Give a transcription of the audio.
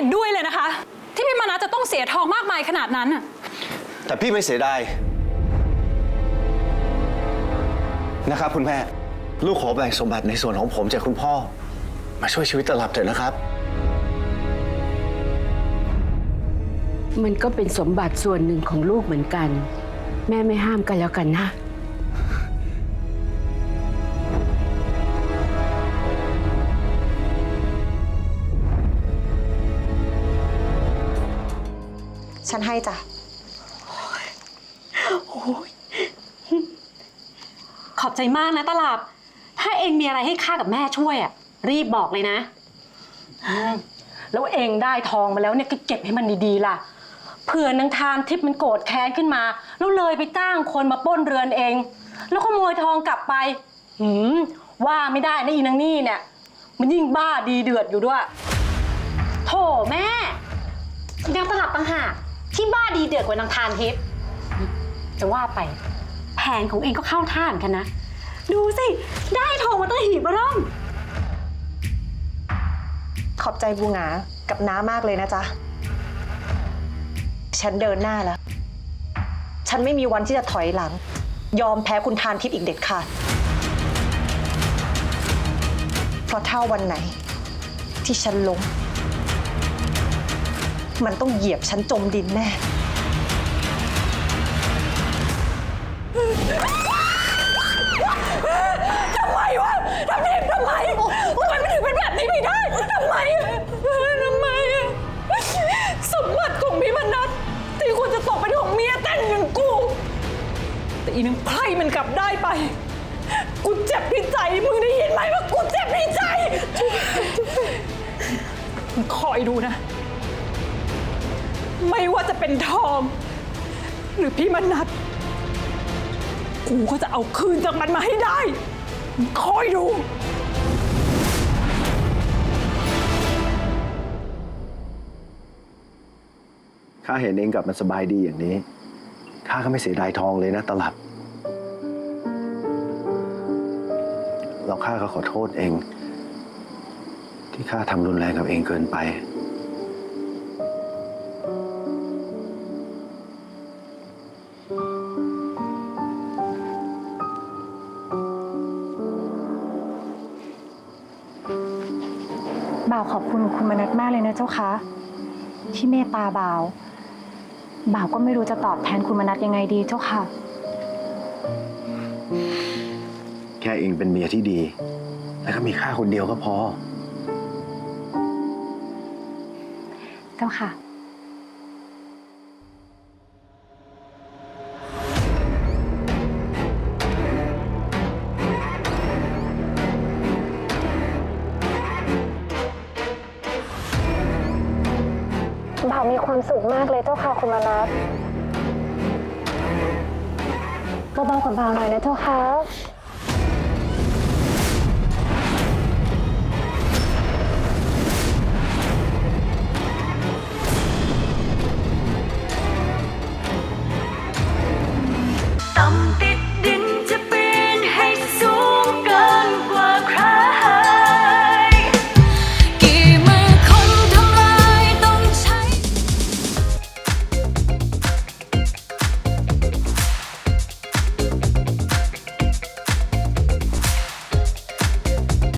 ห็นด้วยเลยนะคะ ที่พี่มานะจะต้องเสียทองมากมายขนาดนั้นน่ะแต่พี่ไม่เสียดายนะครับ คุณแม่ ลูกขอแบ่งสมบัติในส่วนของผมจากคุณพ่อ มาช่วยชีวิตตลับเถอะนะครับ มันก็เป็นสมบัติส่วนหนึ่งของลูกเหมือนกัน แม่ไม่ห้ามกันแล้วกันนะ ฉันให้จ้ะขอบใจมากนะตลับถ้าเองมีอะไรให้ข้ากับแม่ช่วยอะรีบบอกเลยนะ แล้วเองได้ทองมาแล้วเนี่ยก็เก็บให้มันดีๆล่ะ เผื่อนางทานทิพย์มันโกรธแค้นขึ้นมา แล้วเลยไปจ้างคนมาปล้นเรือนเอง แล้วขโมยทองกลับไป หืม ว่าไม่ได้นะอีนางนี่เนี่ย มันยิ่งบ้าดีเดือดอยู่ด้วย โถแม่นางตลับต่างหาก ที่บ้าดีเดือดกว่านางทานทิพย์จะว่าไป แผนของเองก็เข้าท่าเหมือนกันนะ ดูสิ ได้ทองมาตั้งหีบเริ่มขอบใจบูหงากับน้ามากเลยนะจ๊ะ ฉันเดินหน้าแล้ว ฉันไม่มีวันที่จะถอยหลัง ยอมแพ้คุณทานทิพย์อีกเด็ดขาดเพราะถ้าวันไหน ที่ฉันล้ม มันต้องเหยียบฉันจมดินแน่ ทำไมวะทำเองทำไมทำไมมันถึงเป็นแบบนี้ไม่ได้ทำไมอะทำไมอะสมบัติของพี่มนัทที่ควรจะตกเป็นของเมียแต่งอย่างกู แต่อีนึงไพร่มันกลับได้ไป กูเจ็บที่ใจ มึงได้ยินไหมว่ากูเจ็บที่ใจมึงคอยดูนะ ไม่ว่าจะเป็นทองหรือพี่มนัทกูก็จะเอาคืนจากมันมาให้ได้ คอยดู ข้าเห็นเองกลับมาสบายดีอย่างนี้ ข้าก็ไม่เสียดายทองเลยนะตลับแล้วข้าก็ขอโทษเอง ที่ข้าทำรุนแรงกับเองเกินไป บ่าวขอบคุณคุณมนัทมากเลยนะเจ้าคะที่เมตตาบ่าว บ่าวก็ไม่รู้จะตอบแทนคุณมนัทยังไงดีเจ้าค่ะ แค่เองเป็นเมียที่ดี แล้วก็มีข้าคนเดียวก็พอ เจ้าค่ะาวมีความสุขมากเลยเจ้าค่ะคุณมานัทเบาๆกับเบาหน่อยนะเจ้าค่ะ something